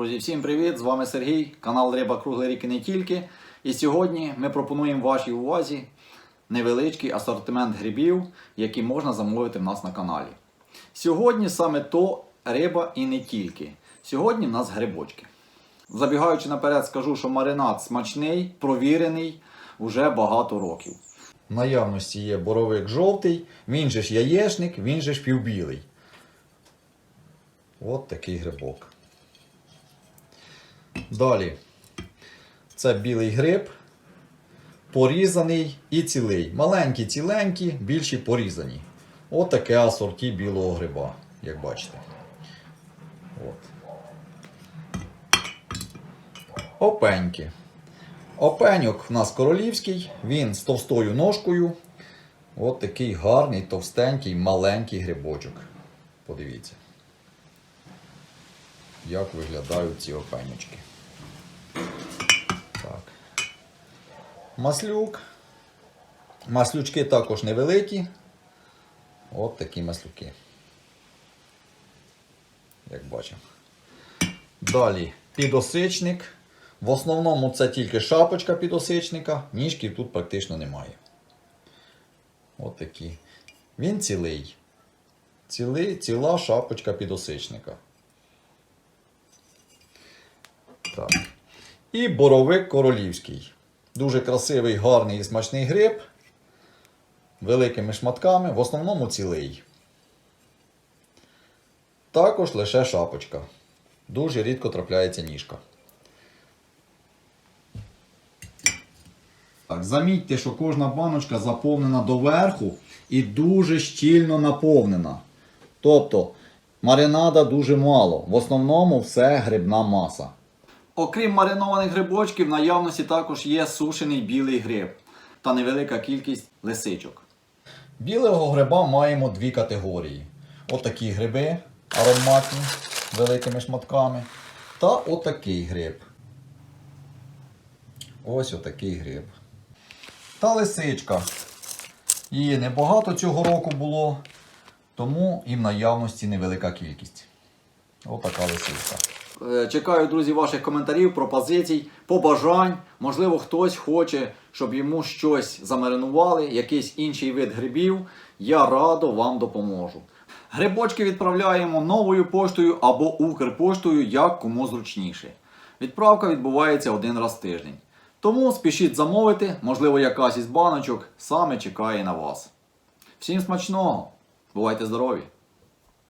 всім привіт! З вами Сергій, канал Риба Круглий рік і не тільки. І сьогодні ми пропонуємо вашій увазі невеличкий асортимент грибів, які можна замовити в нас на каналі. Сьогодні саме то риба і не тільки. Сьогодні в нас грибочки. Забігаючи наперед, скажу, що маринад смачний, провірений вже багато років. В наявності є боровик жовтий, він же ж яєчник, він же ж півбілий. От такий грибок. Далі. Це білий гриб, порізаний і цілий. Маленькі ціленькі, більші порізані. От таке асорті білого гриба, як бачите. От. Опеньки. Опеньок в нас королівський, він з товстою ножкою. От такий гарний, товстенький, маленький грибочок. Подивіться як виглядають ці опенючки. Маслюк. Маслючки також невеликі. От такі маслюки. Як бачимо. Далі підосичник. В основному це тільки шапочка підосичника, ніжків тут практично немає. От такі. Він цілий. Цілий, ціла шапочка підосичника. Так. І боровик королівський. Дуже красивий, гарний і смачний гриб. Великими шматками, в основному цілий. Також лише шапочка. Дуже рідко трапляється ніжка. Так, замітьте, що кожна баночка заповнена доверху і дуже щільно наповнена. Тобто маринада дуже мало. В основному все грибна маса. Окрім маринованих грибочків, в наявності також є сушений білий гриб та невелика кількість лисичок. Білого гриба маємо дві категорії. Отакі гриби ароматні великими шматками. Та отакий гриб. Ось отакий гриб. Та лисичка. Її небагато цього року було, тому і в наявності невелика кількість. Отака лисичка. Е, Чекаю, друзі, ваших коментарів, пропозицій, побажань. Можливо, хтось хоче, щоб йому щось замаринували, якийсь інший вид грибів. Я радо вам допоможу. Грибочки відправляємо новою поштою або Укрпоштою, як кому зручніше. Відправка відбувається один раз в тиждень. Тому спішіть замовити, можливо, якась із баночок саме чекає на вас. Всім смачного! Бувайте здорові!